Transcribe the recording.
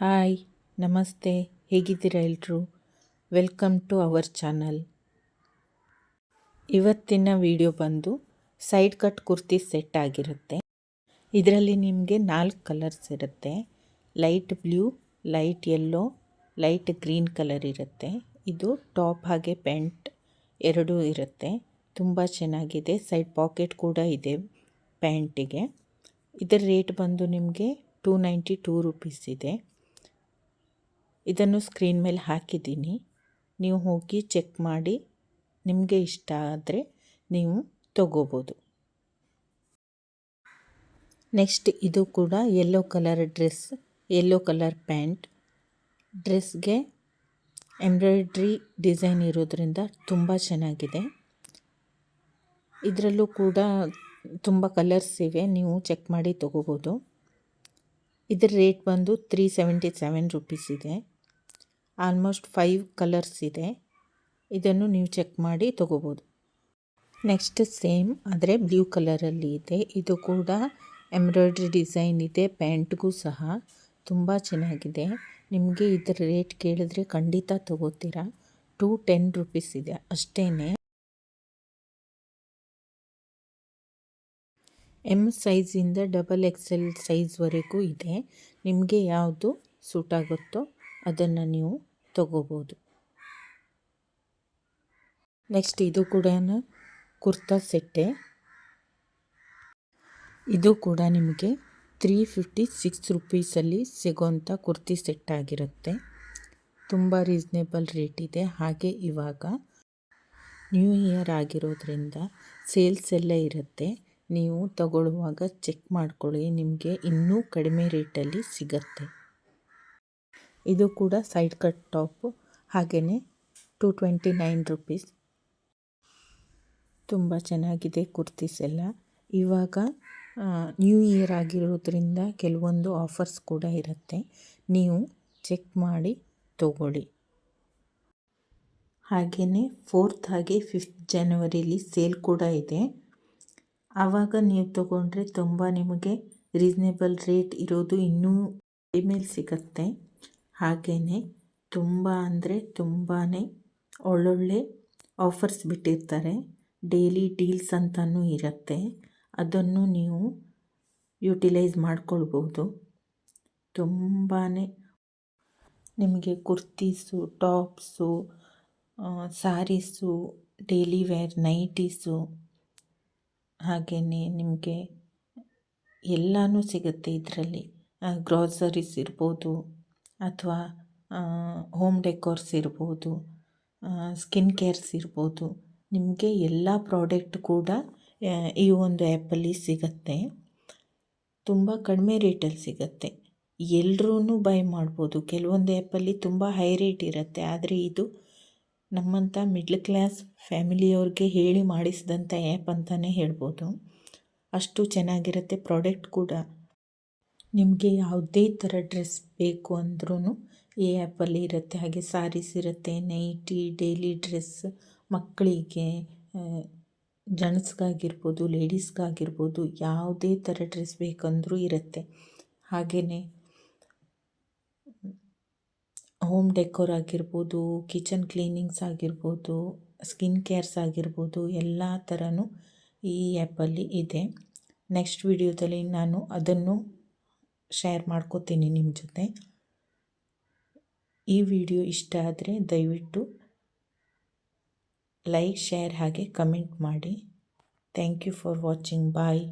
Hi, ನಮಸ್ತೆ. ಹೇಗಿದ್ದೀರಾ ಎಲ್ಲರೂ ವೆಲ್ಕಮ್ ಟು ಅವರ್ ಚಾನಲ್. ಇವತ್ತಿನ ವಿಡಿಯೋ ಬಂದು ಸೈಡ್ ಕಟ್ ಕುರ್ತಿ ಸೆಟ್ ಆಗಿರುತ್ತೆ. ಇದರಲ್ಲಿ ನಿಮಗೆ ನಾಲ್ಕು ಕಲರ್ಸ್ ಇರುತ್ತೆ. Light blue, light yellow light green colour ಇರುತ್ತೆ. ಇದು ಟಾಪ್ ಹಾಗೆ ಪ್ಯಾಂಟ್ ಎರಡೂ ಇರುತ್ತೆ. ತುಂಬ ಚೆನ್ನಾಗಿದೆ. ಸೈಡ್ ಪಾಕೆಟ್ ಕೂಡ ಇದೆ ಪ್ಯಾಂಟಿಗೆ. ಇದರ ರೇಟ್ ಬಂದು ನಿಮಗೆ ಟೂ ನೈಂಟಿ ಟೂ ರುಪೀಸ್ ಇದೆ. ಇದನ್ನು ಸ್ಕ್ರೀನ್ ಮೇಲೆ ಹಾಕಿದ್ದೀನಿ. ನೀವು ಹೋಗಿ ಚೆಕ್ ಮಾಡಿ. ನಿಮಗೆ ಇಷ್ಟ ಆದರೆ ನೀವು ತಗೋಬೋದು. ನೆಕ್ಸ್ಟ್ ಇದು ಕೂಡ yellow colour dress yellow colour pant ಡ್ರೆಸ್ಗೆ embroidery design ಇರೋದ್ರಿಂದ ತುಂಬ ಚೆನ್ನಾಗಿದೆ. ಇದರಲ್ಲೂ ಕೂಡ ತುಂಬ ಕಲರ್ಸ್ ಇವೆ. ನೀವು ಚೆಕ್ ಮಾಡಿ ತೊಗೋಬೋದು. ಇದರ ರೇಟ್ ಬಂದು ತ್ರೀ ಸೆವೆಂಟಿ ಸೆವೆನ್ ರುಪೀಸ್ ಇದೆ. ಆಲ್ಮೋಸ್ಟ್ ಫೈವ್ ಕಲರ್ಸ್ ಇದೆ. ಇದನ್ನು ನೀವು ಚೆಕ್ ಮಾಡಿ ತೊಗೋಬೋದು. ನೆಕ್ಸ್ಟ್ ಸೇಮ್ ಆದರೆ ಬ್ಲೂ ಕಲರಲ್ಲಿ ಇದೆ. ಇದು ಕೂಡ ಎಂಬ್ರಾಯ್ಡ್ರಿ ಡಿಸೈನ್ ಇದೆ. ಪ್ಯಾಂಟ್ಗೂ ಸಹ ತುಂಬ ಚೆನ್ನಾಗಿದೆ. ನಿಮಗೆ ಇದರ ರೇಟ್ ಕೇಳಿದ್ರೆ ಖಂಡಿತ ತೊಗೋತೀರಾ. ಟೂ ಟೆನ್ ರುಪೀಸ್ ಇದೆ. ಅಷ್ಟೇ ಎಂ ಸೈಜಿಂದ ಡಬಲ್ ಎಕ್ಸೆಲ್ ಸೈಜ್ವರೆಗೂ ಇದೆ. ನಿಮಗೆ ಯಾವುದು ಸೂಟ್ ಆಗುತ್ತೋ ಅದನ್ನು ನೀವು ತಗೋಬೋದು. ನೆಕ್ಸ್ಟ್ ಇದು ಕೂಡ ಕುರ್ತಾ ಸೆಟ್ಟೆ. ಇದು ಕೂಡ ನಿಮಗೆ ತ್ರೀ ಫಿಫ್ಟಿ ಸಿಕ್ಸ್ ರುಪೀಸಲ್ಲಿ ಸಿಗೋಂಥ ಕುರ್ತಿ ಸೆಟ್ ಆಗಿರುತ್ತೆ. ತುಂಬ ರೀಸ್ನೇಬಲ್ ರೇಟ್ ಇದೆ. ಹಾಗೆ ಇವಾಗ ನ್ಯೂ ಇಯರ್ ಆಗಿರೋದ್ರಿಂದ ಸೇಲ್ಸ್ ಎಲ್ಲ ಇರುತ್ತೆ. ನೀವು ತಗೊಳ್ಳುವಾಗ ಚೆಕ್ ಮಾಡ್ಕೊಳ್ಳಿ, ನಿಮಗೆ ಇನ್ನೂ ಕಡಿಮೆ ರೇಟಲ್ಲಿ ಸಿಗತ್ತೆ. ಇದು ಕೂಡ ಸೈಡ್ ಕಟ್ ಟಾಪು ಹಾಗೆಯೇ ಟು ಟ್ವೆಂಟಿ ನೈನ್ ರುಪೀಸ್. ತುಂಬ ಚೆನ್ನಾಗಿದೆ ಕುರ್ತೀಸ್ ಎಲ್ಲ. ಇವಾಗ ನ್ಯೂ ಇಯರ್ ಆಗಿರೋದ್ರಿಂದ ಕೆಲವೊಂದು ಆಫರ್ಸ್ ಕೂಡ ಇರುತ್ತೆ. ನೀವು ಚೆಕ್ ಮಾಡಿ ತಗೊಳ್ಳಿ. ಹಾಗೆಯೇ ಫೋರ್ತ್ ಹಾಗೆ ಫಿಫ್ತ್ ಜನವರಿಲಿ ಸೇಲ್ ಕೂಡ ಇದೆ. ಆವಾಗ ನೀವು ತಗೊಂಡ್ರೆ ತುಂಬ ನಿಮಗೆ ರೀಸ್ನೇಬಲ್ ರೇಟ್ ಇರೋದು ಇನ್ನೂ ಇಮೇಲ್ ಸಿಗುತ್ತೆ. ಹಾಗೆಯೇ ತುಂಬ ಅಂದರೆ ತುಂಬಾ ಒಳ್ಳೊಳ್ಳೆ ಆಫರ್ಸ್ ಬಿಟ್ಟಿರ್ತಾರೆ. ಡೈಲಿ ಡೀಲ್ಸ್ ಅಂತಲೂ ಇರುತ್ತೆ. ಅದನ್ನು ನೀವು ಯುಟಿಲೈಸ್ ಮಾಡ್ಕೊಳ್ಬೋದು. ತುಂಬಾ ನಿಮಗೆ kurtis, tops saris daily wear nighties ಹಾಗೆಯೇ ನಿಮಗೆ ಎಲ್ಲನೂ ಸಿಗುತ್ತೆ ಇದರಲ್ಲಿ. ಗ್ರಾಸರೀಸ್ ಇರ್ಬೋದು ಅಥವಾ ಹೋಮ್ ಡೆಕೋರ್ಸ್ ಇರ್ಬೋದು ಸ್ಕಿನ್ ಕೇರ್ಸ್ ಇರ್ಬೋದು. ನಿಮಗೆ ಎಲ್ಲ ಪ್ರಾಡಕ್ಟ್ ಕೂಡ ಈ ಒಂದು ಆ್ಯಪಲ್ಲಿ ಸಿಗುತ್ತೆ. ತುಂಬ ಕಡಿಮೆ ರೇಟಲ್ಲಿ ಸಿಗುತ್ತೆ. ಎಲ್ಲರೂ ಬೈ ಮಾಡ್ಬೋದು. ಕೆಲವೊಂದು ಆ್ಯಪಲ್ಲಿ ತುಂಬ ಹೈ ರೇಟ್ ಇರುತ್ತೆ. ಆದರೆ ಇದು ನಮ್ಮಂಥ ಮಿಡ್ಲ್ ಕ್ಲಾಸ್ ಫ್ಯಾಮಿಲಿಯವ್ರಿಗೆ ಹೇಳಿ ಮಾಡಿಸಿದಂಥ ಆ್ಯಪ್ ಅಂತಲೇ ಹೇಳ್ಬೋದು. ಅಷ್ಟು ಚೆನ್ನಾಗಿರುತ್ತೆ ಪ್ರಾಡಕ್ಟ್ ಕೂಡ. ನಿಮಗೆ ಯಾವುದೇ ಥರ ಡ್ರೆಸ್ ಬೇಕು ಅಂದ್ರೂ ಈ ಆ್ಯಪಲ್ಲಿ ಇರುತ್ತೆ. ಹಾಗೆ ಸಾರೀಸ್ ಇರುತ್ತೆ ನೈಟಿ ಡೈಲಿ ಡ್ರೆಸ್ ಮಕ್ಕಳಿಗೆ ಜೆಂಟ್ಸ್ಗಾಗಿರ್ಬೋದು ಲೇಡೀಸ್ಗಾಗಿರ್ಬೋದು ಯಾವುದೇ ಥರ ಡ್ರೆಸ್ ಬೇಕಂದರೂ ಇರುತ್ತೆ. ಹಾಗೆಯೇ ಹೋಮ್ ಡೆಕೋರ್ ಆಗಿರ್ಬೋದು ಕಿಚನ್ ಕ್ಲೀನಿಂಗ್ಸ್ ಆಗಿರ್ಬೋದು ಸ್ಕಿನ್ ಕೇರ್ಸ್ ಆಗಿರ್ಬೋದು, ಎಲ್ಲ ಥರನೂ ಈ ಆ್ಯಪಲ್ಲಿ ಇದೆ. ನೆಕ್ಸ್ಟ್ ವಿಡಿಯೋದಲ್ಲಿ ನಾನು ಅದನ್ನು ಶೇರ್ ಮಾಡ್ಕೋತೀನಿ ನಿಮ್ಮ ಜೊತೆ. ಈ ವಿಡಿಯೋ ಇಷ್ಟ ಆದರೆ ದಯವಿಟ್ಟು ಲೈಕ್ ಶೇರ್ ಹಾಗೆ ಕಮೆಂಟ್ ಮಾಡಿ. Thank you for watching bye